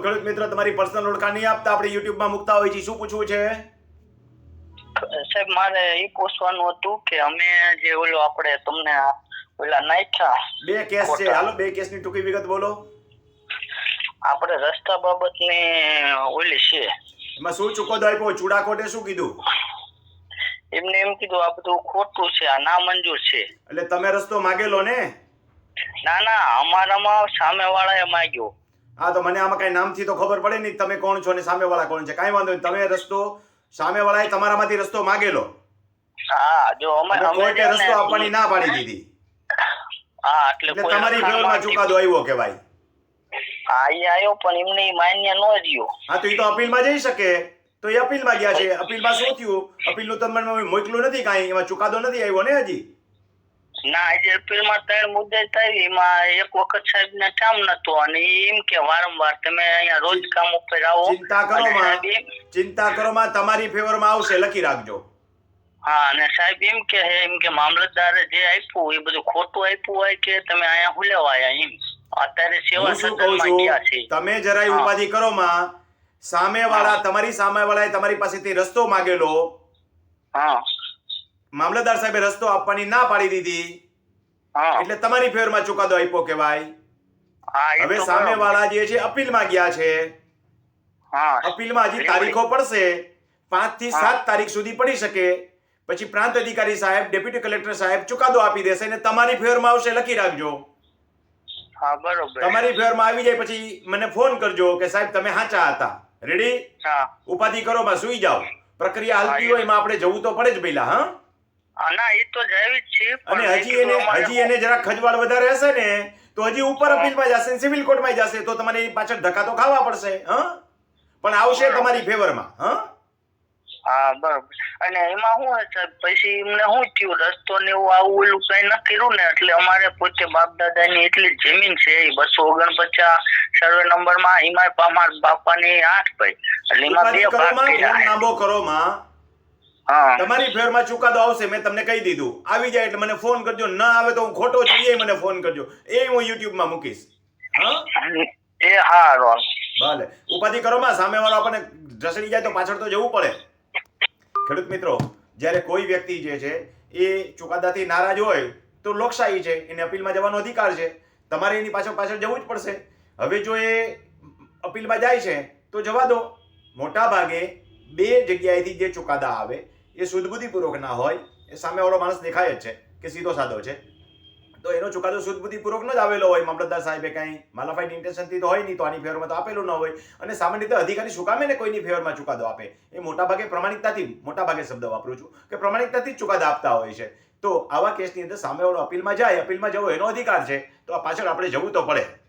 તો ખેડૂત મિત્ર તમારી પર્સનલ ઓળખાણ નહીં આપતા આપણે યુટ્યુબમાં મૂકતા હોય છે શું પૂછવું છે? સાહેબ મારે એ પૂછવાનું હતું કે અમે જે ઓલો આપણે તમને ઓલા નાખ્યા બે કેસ છે. હાલો બે કેસની ટૂંકી વિગત બોલો. આપણે રસ્તા બાબતની ઓલી છે. એમાં શું ચુકાદો આપ્યો? ચૂડાકોટે શું કીધું? એમને એમ કીધું આ બધું ખોટું છે આ ના મંજૂર છે. એટલે તમે રસ્તો માગેલો ને? ના ના અમારામાં સામે વાળાએ માંગ્યો. હા તો મને આમાં કઈ નામથી તો ખબર પડે નહીં. તમે કોણ છો ને સામેવાળા કોણ છે? કાંઈ વાંધો નહીં. તમે રસ્તો સામેવાળાએ તમારામાંથી રસ્તો માગેલો. હા જો અમે કોર્ટે રસ્તો આપવાની ના પાડી દીધી. હા એટલે તમારી ફેવરમાં ચુકાદો આવ્યો કહેવાય. હા એ આવ્યો પણ એમને માન્ય ન રહ્યો. હા તો એ તો અપીલમાં જઈ શકે. તો એ અપીલમાં ગયા છે. અપીલમાં શું થયું? અપીલનું તમને મોકલું નથી કાંઈ. એમાં ચુકાદો નથી આવ્યો ને હજી? ના આજે અપીલમાં ત્રણ મુદ્દે થઈ એમાં એક વખત સાહેબ ને કામ નતો અને એમ કે વારંવાર તમે અહીંયા રોજ કામ ઉપર આવો. ચિંતા કરો માં. ચિંતા કરો માં તમારી ફેવરમાં આવશે લખી રાખજો. હા અને સાહેબ એમ કે હે એમ કે મામલતદારે જે આપ્યું એ બધું ખોટું આપ્યું હોય કે તમે અહીંયા હુલેવાયા એમ? અત્યારે સેવા સદનમાં ગયા છે. તમે જરાય. ઉપાધિ કરો માં. સામે વાળા તમારી સામેવાળાએ તમારી પાસેથી રસ્તો માગેલો. હા. મામલતદાર સાહેબે રસ્તો આપવાની ના પાડી દીધી. એટલે તમારી ફેવરમાં ચુકાદો આપ્યો કેવાય હવે સામે વાળા જે છે અપીલમાં ગયા છે. અપીલમાં હજી તારીખો પડશે. પાંચથી સાત તારીખ સુધી પડી શકે. પછી પ્રાંત અધિકારી સાહેબ ડેપ્યુટી કલેક્ટર સાહેબ ચુકાદો આપી દેશે અને તમારી ફેવરમાં આવશે લખી રાખજો. તમારી ફેવરમાં આવી જાય પછી મને ફોન કરજો કે સાહેબ તમે સાચા હતા. રેડી ઉપાધિ કરો માં સુઈ જાઓ. પ્રક્રિયા હાલતી હોય એમાં આપણે જવું તો પડે જ પહેલા હા, ના એ તો જૈવિક છે અને હજી એને હજી એને જરા ખજવાળ વધારે હશે ને તો હજી ઉપર. અપીલમાં જશે સિવિલ કોર્ટમાં જશે તો તમારે એની પાછળ ધક્કા તો ખાવા પડશે હ? પણ આવશે. તમારી ફેવરમાં હ? હા બરોબર. અને એમાં શું સાહેબ પછી એમને શું થયું? રસ્તો ને એવું આવું ઓલું કઈ ન કર્યું ને એટલે અમારે પોતે બાપ દાદાની એટલી જ જમીન છે એ બસો ઓગણપચાસ સર્વે નંબરમાં એમાં અમારા બાપાની આઠ ભાઈ. એટલે એમાં બે ભાગ કરો માં તમારી ફેવરમાં ચુકાદો આવશે મેં તમને કહી દીધું. આવી જાય એટલે મને ફોન કરજો ના આવે તો હું ખોટો છું એ મને ફોન કરજો. એ હું યુટ્યુબમાં મૂકીશ. એ હા ભલે. ઉપાધિ કરો માં સામેવાળો આપણને ઢસડી જાય તો પાછળ તો જવું પડે. ખેડૂત મિત્રો જ્યારે કોઈ વ્યક્તિ જે છે એ ચુકાદાથી નારાજ હોય તો લોકશાહી છે એને અપીલમાં જવાનો અધિકાર છે. તમારે એની પાછળ પાછળ જવું જ પડશે. હવે જો એ અપીલમાં જાય છે તો જવા દો. મોટા ભાગે બે જગ્યાએથી જે ચુકાદા આવે એ સુદબુદ્ધિપૂર્વક ના હોય, એ સામેવાળો માણસ દેખાય જ છે કે સીધો સાધો છે. તો એનો ચુકાદો સુદબુદ્ધિપૂર્વકનો જ આવેલો હોય, મામલતદાર સાહેબે કાંઈ માલાફાઈડ ઇન્ટેન્શનથી તો હોય નહીં, તો આની ફેવરમાં તો આપેલું ન હોય. અને સામાન્ય રીતે અધિકારી શું ને કોઈની ફેવરમાં ચુકાદો આપે? એ મોટા ભાગે પ્રમાણિકતાથી મોટા ભાગે શબ્દ વાપરું છું કે પ્રમાણિકતાથી ચુકાદા આપતા હોય છે. તો આવા કેસની અંદર સામેવાળો અપીલમાં જાય, અપીલમાં જવો એનો અધિકાર છે. તો આ પાછળ આપણે જવું તો પડે.